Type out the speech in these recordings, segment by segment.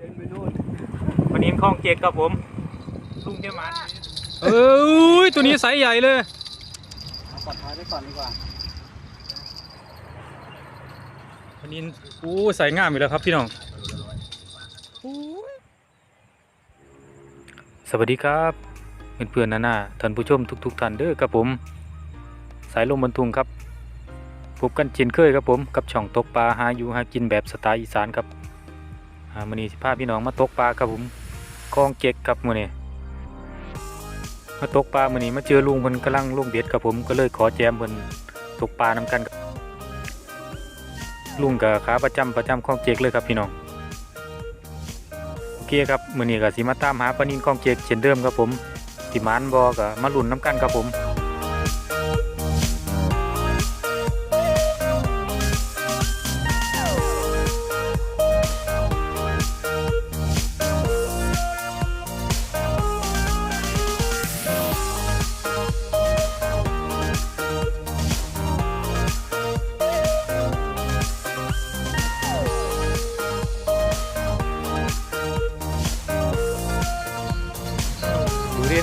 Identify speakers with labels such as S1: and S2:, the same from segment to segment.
S1: เดินไปนู่น
S2: วันนี้คลองเจ็กครับผมลุงแกมาเอ้ยตัวนี้ไซส์ใหญ่เลย
S1: เอาปลอดภัยไว้ก่อนดีกว่า
S2: วันนี้อู้ใส่งามอยู่แล้วครับพี่น้องสวัสดีครับเพื่อนๆนานาท่านผู้ชมทุกๆท่านเด้อครับผม สายลมบรรทุงครับพบกันเช่นเคยครับผมกับช่องตกปลาหาอยู่หากินแบบสไตล์อีสานครับ อ่ามือนี้สิพาพี่น้องมาตกปลาครับผมคลองเจ็กครับมือนี้มาตกปลามือนี้มาเจอลุงเพิ่นกำลังลุงเบ็ดครับผมก็เลยขอแจมเพิ่นตกปลานํกันลุงกับขาประจำประจำคลองเจ็กเลยครับพี่น้องโอเคครับมือนี้ก็สิมาตามหาปลานินคลองเจ็กเช่นเดิมครับผมสิมานบ่ก็มาลุ้นนํกันครับผม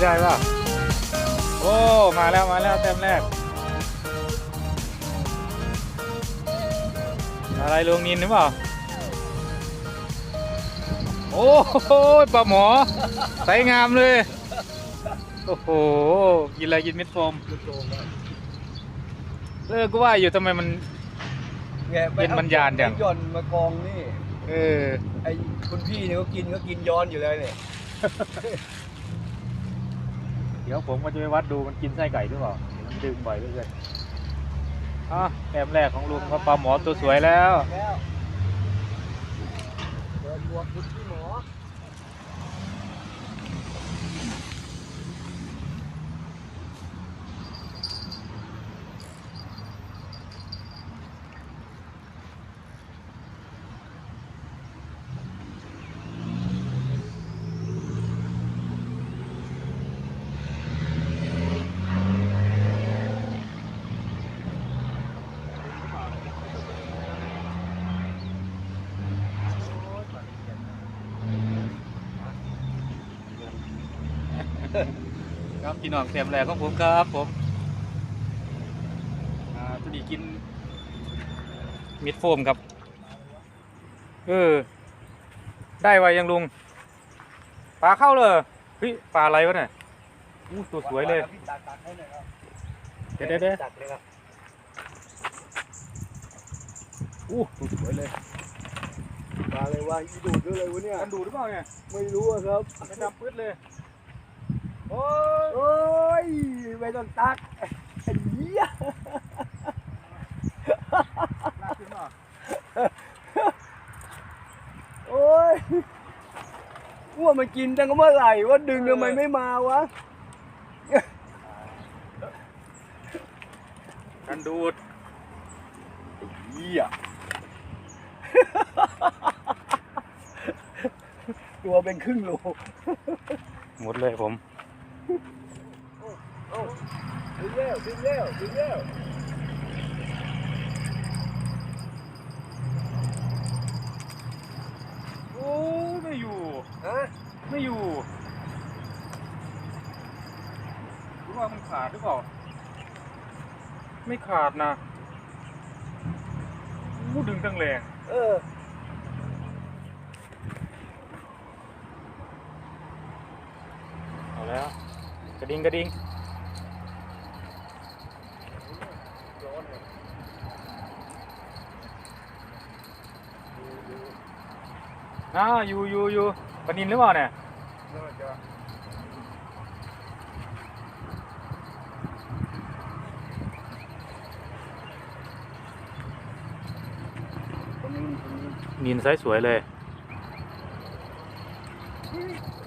S2: ได้ได้ป่ะโอ้ มาแล้วมาแล้วเต็มแรก อะไรลงนินหรือเปล่า โอ้โหปลาหมอใสงามเลย โอ้โห กินอะไรกินเม็ดโฟม
S1: ลูกโตแล้ว
S2: เออก็ว่าอยู่ทำไมมัน
S1: แงะไป
S2: เป็นบรรยานอย่าง
S1: ไอ้หย่อนมากองนี่
S2: เออ
S1: ไอ้คุณพี่เนี่ยเขากินเขากินย้อนอยู่เลยเนี่ย
S2: เดี๋ยวผมก็จะไปวัดดูมันกินไส้ไก่หรือเปล่าเห็นมันดึงบ่อยเหลยเกินอะแต้มแรกของลุงก็ปลาหมอตัวสวยแล้ว
S1: แล้วเดินบวกคุณ พี่หมอ
S2: ครับพี่น้องเต็มแรกของผมครับผมอ่าตัวนี้กินมิดโฟมครับ เออ ได้ไวยังลุงปลาเข้าเลยเฮ้ยปลาอะไรวะเนี่ยอู้ตัวสวยเลย
S1: พี่ตักตักให้หน่อยครับ
S2: เดี๋ยวเดี๋ยวเดี๋ยว
S1: ตักเลยครับ
S2: อู้ตัวสวยเลย
S1: ปลาอะไรวะอีดูดด้วยเลยวะเนี่ย
S2: มันดูหรือเปล่าเนี่ย
S1: ไม่รู้อะครับ
S2: ไม่ดำปื๊ดเลย โอ้ย
S1: โอ้ยไม่ต้องตักไอ้เหี้ย
S2: ลากขึ้นมา
S1: โอ้ยว่ามันกินตั้งแต่เมื่อไหร่ว่าดึงทำไมไม่มาวะ
S2: กันดูด
S1: เหี้ยตัวเป็นครึ่งโล
S2: หมดเลยผม
S1: เอ้าดึ งแล้วดึงแล้วดึงแล้ว
S2: โอ้ไม่อยู่
S1: ฮะ
S2: ไม่อยู่หรือว่ามันขาดหรือเปล่าไม่ขาดนะอู้ดึงตั้งแรง
S1: เออ
S2: เอาแล้วกระดิ่งกระดิ่ง อ้าวอยู่อยู่อยู่ปนินหรือเปล่าเนี่ย
S1: นิน
S2: ไซส์สวยเลย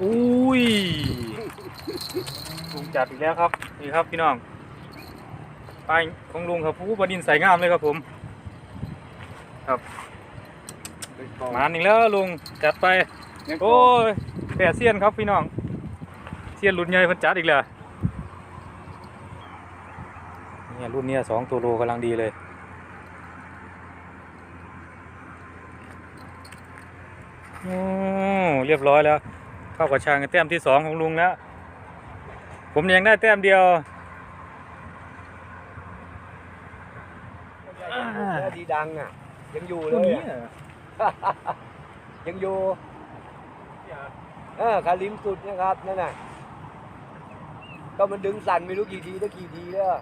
S2: อุ้ยลุงจัดอีกแล้วครับ นี่ครับพี่น้องไปของลุงครับผู้ปนินใสงามเลยครับผม ครับ
S1: เป็นกอง
S2: มาอีกแล้วลุงจัดไป
S1: ยังก
S2: โอ้
S1: อง
S2: ยแปดเซียนครับพี่น้องเซียนรุ่นใหญ่เพิ่นจัดอีกแล้วเนี่ยรุ่นเนี้ยสองตัวโลกำลังดีเลย โอ้เรียบร้อยแล้ว เข้ากระชังแต้มที่สองของลุงแล้ว ผมยังได้แต้มเดียว
S1: แค่ดีดังอะ ยังอยู่เล
S2: ตัวยนี้
S1: อะ ยังอยู่เออคาริมสุดนะครับนั่นน่ะก็มันดึงสั่นไม่รู้กี่ทีได้กี่ทีแล้ว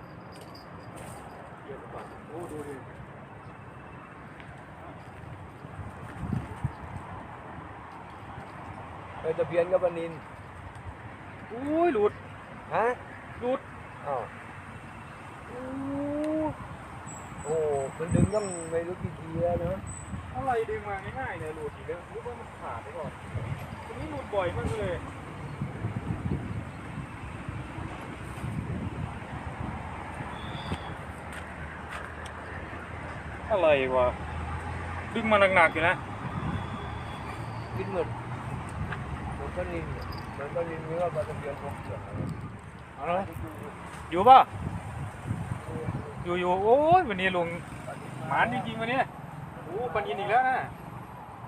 S1: เออตะเพียนกับปลานิน
S2: อุ้ยหลุด
S1: ฮะ
S2: หลุด
S1: อ้าวโอ้โอ้มันดึงต้องไม่รู้กี่ทีแล้วนะ
S2: อะไรดึงมาง่ายๆเนี่ยหลุดอีกแล้วหรือว่ามันขาดไปก่อนตัวนี้หลุดบ่อยมากเลยอะไรวะดึงมาหนักๆอยู่นะ
S1: กินหมดมันก็นินเนี่ยมันก็นินเนื้อปลาตะเพียนพวกเสือก
S2: เอาละอยู่ป่ะอยู่อยู่โอ้ยวันนี้ลุงหมานจริงๆวันนี้ โอ้ปันยินอีกแล้วนะ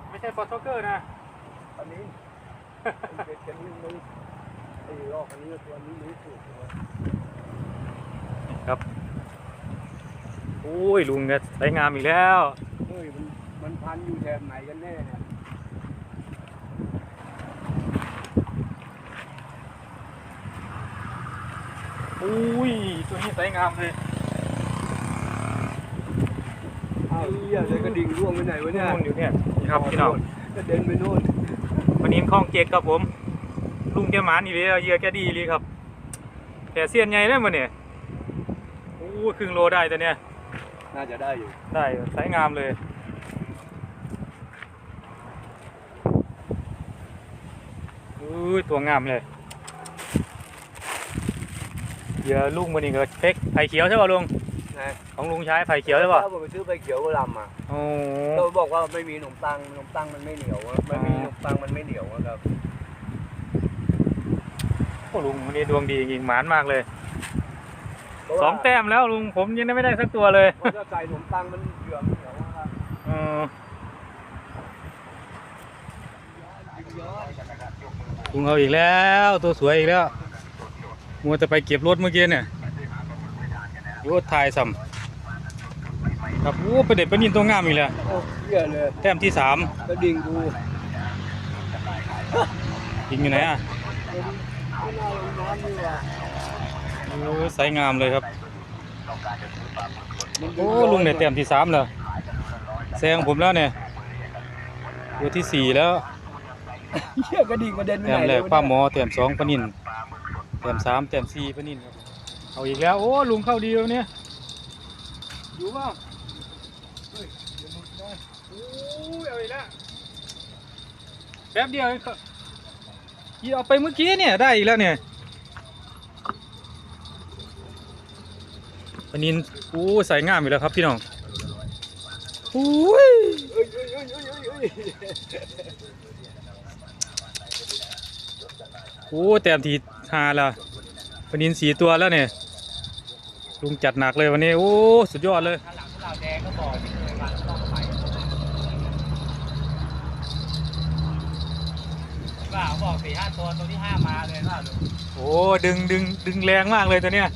S2: ไม่ใช่ปอสโซเกอร์นะ
S1: อันนี้ไอ้เด็กกันนี่ไม่ไอ้ลอกอันนี้ตัวนี้ไม่ถูกเลย
S2: ครับโอ้ยลุงเนี่ยใสงามอีกแล้ว
S1: เฮ้ยมันมันพันอยู่แถบไหนกันแน่เนี่ย
S2: อุ้ยตัวนี้ใสงามเลย
S1: อ้าว เหี้ยเลยกระดิ่งร่วงไปไหนวะเนี่ย
S2: นู่นอยู่เนี่ยนี่ครับพี่น้อง
S1: กระเด็นไปโน่น
S2: วันนี้คลองเจ็ดครับผม ลุงแกหมานอีเลยเหยื่อแกดีเลยครับแต่เสียนใหญ่ได้มาเนี่ยโอ้ยครึ่งโลได้ตัวเนี้ย
S1: น่าจะได้อยู่
S2: ได้ใสงามเลยอุ้ยตัวงามเลยเหยื่อลุงวันนี้ก็เพ็กไผ่เขียวใช่ป่ะลุง
S1: นะ
S2: ของลุงใช้ไผ่เขียวใช่ป่ะ
S1: ถ้าผมไปซื้อไปเขียวกระลำอะ
S2: โอ้
S1: เขาบอกว่าไม่มีขนมปังขนมปังมันไม่เหนียวอะไม่มีขนมปังมันไม่เหนียวอะครับ
S2: โหลุงวันนี้ดวงดีจริงๆหมานมากเลย
S1: เพราะว่า
S2: สองแต้มแล้วลุงผมยังไม่ได้สักตัวเลย
S1: เพราะถ้าใส่ขนมปังมันเหลืองเหนียวอะครับ
S2: เออลุงเอาอีกแล้ว ตัวสวยอีกแล้วมัวแต่ไปเก็บรถเมื่อกี้เนี่ยโยดทายซ้ำ ครับโอ้ประเด็ดประนินตัวงามอีกแล้ว
S1: โอ้เหี้ยเลย
S2: แต้มที่สาม
S1: กระดิ่งกู
S2: ยิงอยู่ไหนอะ
S1: ไม่น่าลงน้ำนี่ว่ะ
S2: โอ้ใสงามเลยครับ
S1: มันดึ
S2: โอ้ลุงเนี่ยแต้มที่สามแล้วแซงผมแล้วเนี่ยตัวที่สี่แล้ว
S1: เหี้ยกระดิ่งกระเด็นไป
S2: แต้
S1: ไห
S2: ม
S1: น
S2: แร
S1: เล
S2: ก
S1: ยวะ
S2: ป้าหม
S1: เนี่ย
S2: อแต้มสองปะนินแต้มสามแต้มสี่ปะนินครับเอาอีกแล้ว โอ้ลุงเข้าดีแล้วเนี่ยอยู่เปล่าเฮ้ยเดี๋ยวหลุดได้โอ้ย เอาอีกแล้วแป๊บเดียวยี่เอาไปเมื่อกี้เนี่ยได้อีกแล้วเนี่ยปะนินโอ้ใส่งามอีกแล้วครับพี่น้องโอ้ย
S1: เอ้ยเอ้ยเอ้ยเอ้ยเอ้ยเอ้ย
S2: โอ้แต้มทีหาล้วปะนินสี่ตัวแล้วเนี่ยลุงจัดหนักเลยวันนี้โอ้สุดยอดเลย
S1: หลังเหล่าแดงก็บอกไม่เคยมาต้องไป ว่าบอกสี่ห้าตัวตัวที่ห้ามาเลยว่าลุง
S2: โอ้ดึงดึงดึงแรงมากเลยตัวเนี้ย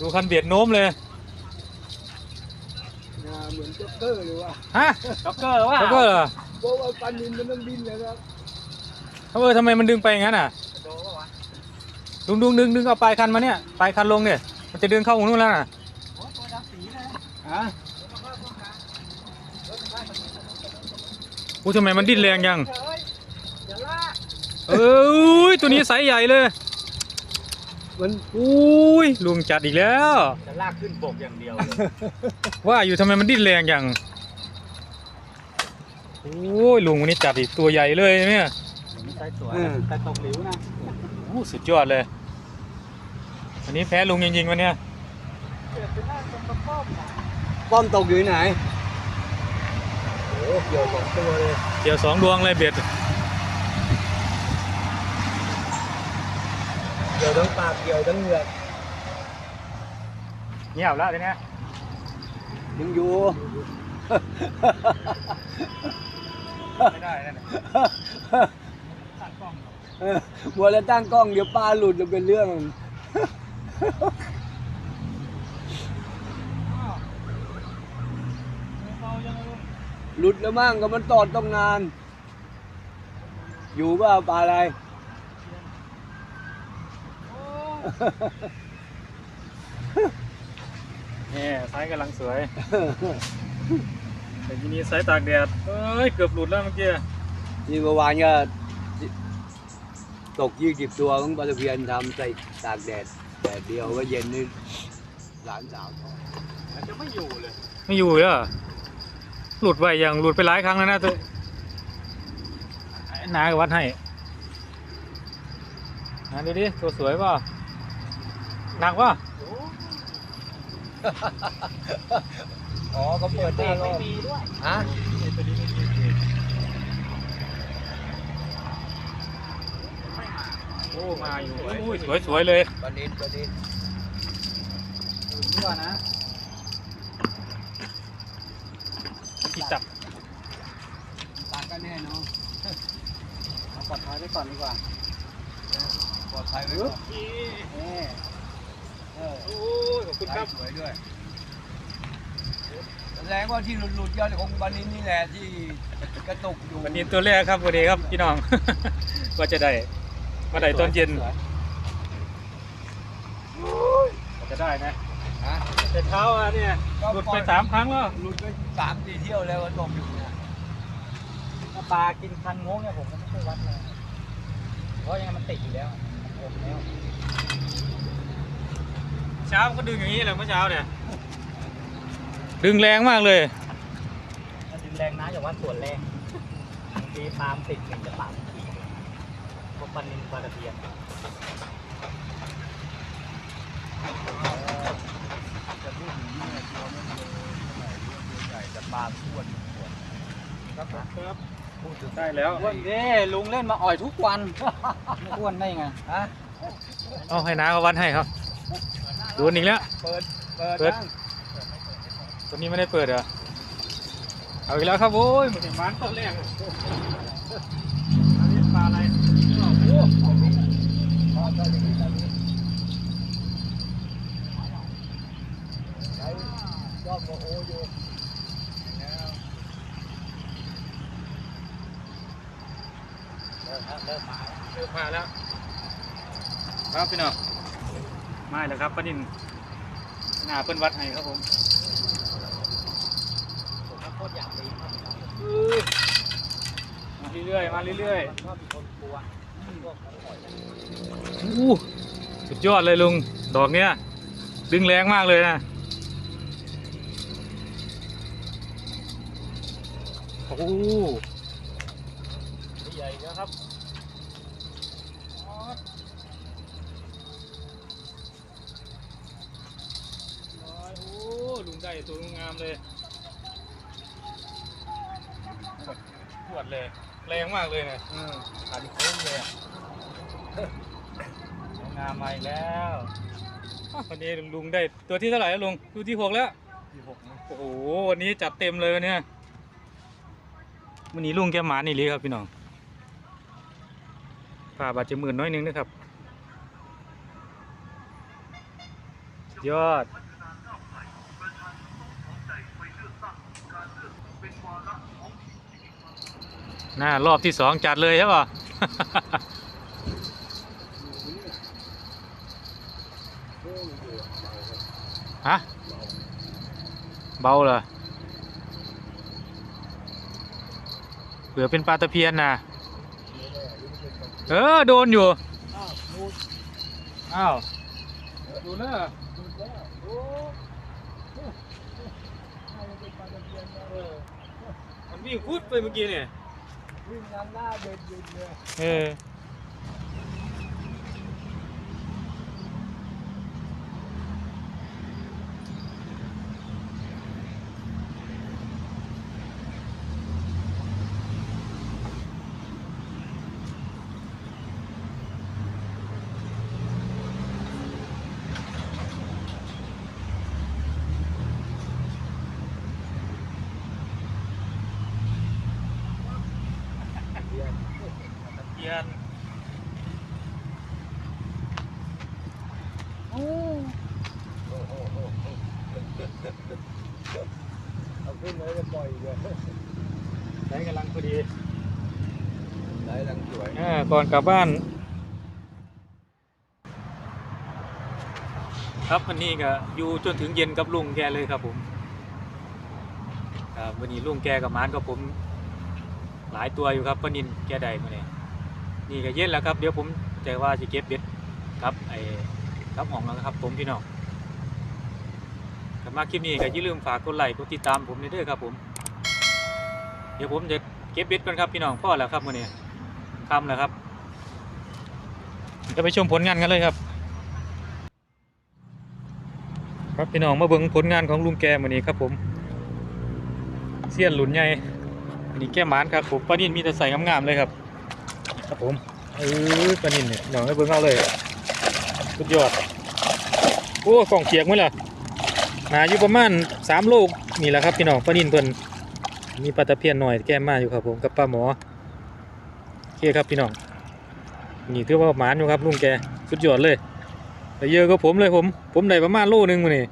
S2: ดูคันเบียดโน้มเลย
S1: เหมือนจ็อกเกอร์เลยว่ะ
S2: ฮะ
S1: จ็อกเกอร์ว่า
S2: เขาก็เหรอ
S1: เพราะว่าปันนินมันต้องบินเลยครับ
S2: เขาเออทำไมมันดึงไปอย่างนั้นอะ
S1: โดนปะวะ
S2: ดึงดึงดึงดึงเอาปลายคันมาเนี่ยปลายคันลงเนี่ยมันจะดึงเข้าของนู้นแล้วน่ะ
S1: โอ้ตัวดำสีเลยฮะ
S2: โอ้ทำไมมันดิ้นแรงยัง
S1: เฮ้ยอย่าลาก
S2: เอ้ยตัวนี้ไซส์ใหญ่เลย
S1: มัน
S2: อุ้ยลุงจัดอีกแล้ว
S1: จะลากขึ้นบกอย่างเดียวเลย
S2: ว่าอยู่ทำไมมันดิ้นแรงยังโอ้ยลุงวันนี้จัดอีกตัวใหญ่เลยเนี่ย
S1: ใส่สวยแต่ตกหลิวนะ
S2: โอ้สุดยอดเลย อันนี้แพ้ลุงจริงๆวันเนี้ย
S1: ป้อมตกอยู่ที่ไหนโอ้เกี่ยวสองตัวเลย
S2: เดี๋ยวสองดวงเลยเบ็ด
S1: กี่ยวทั้งปากเกี่ยวทั้งเหงือก
S2: เงียบแล้วทีเนี้ย
S1: ยังอยู่
S2: ไม่ได้นั่นน่ะตั้งกล้อง
S1: เออมัวแล้วตั้งกล้องเดี๋ยวปลาหลุดจะเป็นเรื่อง
S2: อ้าวเบายังไงลูก
S1: หลุดแล้วมั่งก็มันตอดต้องนาน อยู่เปล่าปลาอะไร
S2: โอ้ นี่ไซส์กำลังสวย แต่ทีนี้ไซส์ตากแดด เอ้ย เกือบหลุดแล้วเมื่อกี้
S1: นี่เมื่อวานก็ตกยี่สิบตัวของปลาตะเพียนทำใส่ตากแดดแดดเดียวก็เย็นนี่หลานสาวทอดมันจะไม่อยู่เลย
S2: ไม่อยู่เลยเหรอหลุดไปอย่างหลุดไปหลายครั้งแล้วนะตัวนากับวัดให้นาดูดิตัวสวยป่ะ หนักป่ะ
S1: อ๋อเขาเปิดหน้ารอบฮะ
S2: โอ้มาอยู่โอ้ยสวยสวยเลย
S1: ปลานินปลานิน
S2: นี่ว่านะที่จับ
S1: ตากก็แน่เนอน
S2: เอาปลอดภัยไว้ก่อนดีกว่า
S1: ปลอดภัยไว้ก่อน
S2: นี่
S1: แน่เออ
S2: โอ้ยขอบคุณครับ
S1: สวยด้วยแสดงว่าที่หลุดๆยอดของปลานินนี่แหละที่กระตุกอยู่
S2: วันนี้ตัวแรกครับวันนี้ครับพี่น้อง ว่าจะได้มาได้ตอนเย็นว่าจะได้นะ
S1: ฮะ
S2: แต่เช้าอะเนี่ยหลุดไปสามครั้งแล้ว
S1: หลุดไปสามสี่เที่ยวแล้วก็ตกอยู่เนี่ย
S3: ถ้าปลากินคันงงเนี่ยผมก็ไม่ค่อยวัดเลยเพราะยังไงมันติดอยู่แล้วผมแล้ว
S2: เช้าก็ดึงอย่างนี้แหละเมื่อเช้าเนี่ยดึงแรงมากเลย
S3: มันดึงแรงนะอย่าวัดส่วนแรงบางทีปลามนติดมันจะปรับพวกปลานินปลาตะเพียน
S1: จะพูดถึงเนี่ยตัวมันเลยเท่าไหร่เรื่องตัวใหญ่แต่ปลาท้วนท้วน
S2: ครับครับพูดถึงได้แล้ว
S3: อ้วนเด้ลุงเล่นมาอ่อยทุกวันไม่อ้วนได้ไง
S1: ฮะ
S2: เอาให้น้าเขาวัดให้ครับ โดนอีกแล้ว
S1: เปิด เปิด
S2: เปิด
S1: นั่ง
S2: ตัวนี้ไม่ได้เปิดเหรอ เอาอีกแล้วครับโอ้ยมันมันต้นแรกอันนี้ปลาอะไรโอ้
S1: พอได้อย่างนี้ตอนนี้ใช้ยอดโมโออยู่แล้วเริ่มแล้วเริ่มมาแล้ว
S2: เริ่มมาแล้ว ครับพี่น้อง มาแล้วครับป้านินหน้าเปิ้นวัดให้ครับผม
S3: ผมาโคตรอยากตี
S2: มาเรื่อยๆมาเรื่อย
S3: ชอบมีคนกลัวพวกหอย
S2: อู้สุดยอดเลยลุง ดอกเนี้ย ดึงแรงมากเลยนะโอ้
S3: ใหญ่แล้วครับ
S2: ร้อยโอ้ ลุงได้ตัวงามเลยปวดเลย แรงมากเลยนะ
S1: อืมขันโค้งเลยอะ
S3: งามมาอีกแล้ว
S2: วันนี้ลุงได้ตัวที่เท่าไหร่แล้วลุงตัวที่หกแล้ว
S1: ที่หก
S2: โอ้โหวันนี้จัดเต็มเลยเนี้ยวันนี้ลุงแกหมานี่เลยครับพี่น้องผ่าบาดจะหมื่นน้อยนึงนะครับ ยอด น่ารอบที่สองจัดเลยใช่ป่ะฮะ เบาเหรอเผื่อเป็นปลาตะเพียนนะเออ โดนอยู่ อ้าว ดูนะมันวิ่งพุดไปเมื่อกี้เนี่ย
S1: วิ่ ขึ้นเลยจะปล่อยเลย
S2: ได้กำลังพอดี
S1: ได้ลังสวย
S2: อ่าก่อนกลับบ้าน ครับวันนี้ก็อยู่จนถึงเย็นกับลุงแกเลยครับผมครับวันนี้ลุงแกกับหมานกับผม หลายตัวอยู่ครับปลานินแกได้มาเนี่ยนี่ก็เย็นแล้วครับ เดี๋ยวผมจะว่าจะเก็บเบ็ดครับไอ้ครับห้องแล้วครับผมพี่น้องถ้า มาคลิปนี้ก็อย่าลืมฝากกดไลค์กดติดตามผมด้วยครับผม เดี๋ยวผมจะเก็บเบ็ดก่อนครับพี่น้องพ่อแล้วครับมื่อนี้คำแล้วครับจะไปชมผลงานกันเลยครับ ครับพี่น้องมาเบิ่งผลงานของลุงแกมื่อนี้ครับผมเสี้ยนหลุนใหญ่อันนี้แก้หมานครับผมปลานินมีแต่ใส่งามๆเลยครับ ครับผมเออปลานินเนี่ยน้องให้เบิ่งเอาเลยสุดยอดโอ้กล่องเกียกมั้ยล่ะ หนาอยู่ประมาณสามโลนี่แหละครับพี่น้องปลานินเพิ่นมีปลาตะเพียนหน่อยแก้มมาอยู่ครับผมกับปลาหมอโอเคครับพี่น้องนี่ถือว่าหมานอยู่ครับลุงแกสุดยอดเลยแต่เยอะก็ผมเลยผม ผมได้ประมาณโลนึงมื้อนี้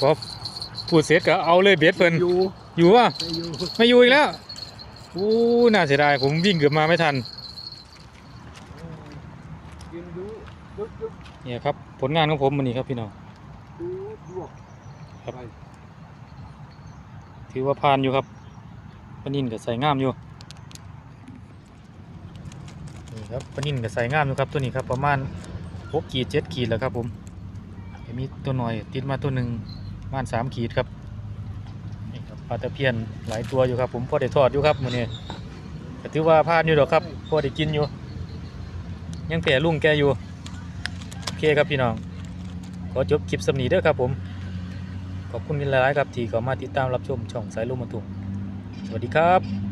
S2: พอพูดเสร็จก็เอาเลยเบ็ดเพิ่น
S1: อยู่
S2: อยู่วะ
S1: ไม่อยู่
S2: ไม่อยู่อีกแล้วอู้น่าเสียดายผมวิ่งเกือบมาไม่ทัน
S1: กินดูยุบยุบ
S2: เนี่ยครับผลงานของผมมื้อนี้ครับพี่น้อง
S1: ดูดวก
S2: ครับ
S1: ไป
S2: ถือว่าผ่านอยู่ครับปลานินก็ใส่งามอยู่นี่ครับปลานินก็ใส่งามอยู่ครับตัวนี้ครับประมาณหกขีดเจ็ดขีดแล้วครับผมเห็นมีตัวหน่อยติดมาตัวหนึ่งประมาณสามขีดครับนี่ครับปลาตะเพียนหลายตัวอยู่ครับ ผมพอได้ทอดอยู่ครับมื้อนี้ก็ถือว่าผ่านอยู่ดอกครับพอได้กินอยู่ ยังแผ่ลุงแกอยู่โอเคครับพี่น้องขอจบคลิปสำนีเด้อครับผม ขอบคุณหลายๆครับที่เข้ามาติดตามรับชมช่องสายลมมาตุงสวัสดีครับ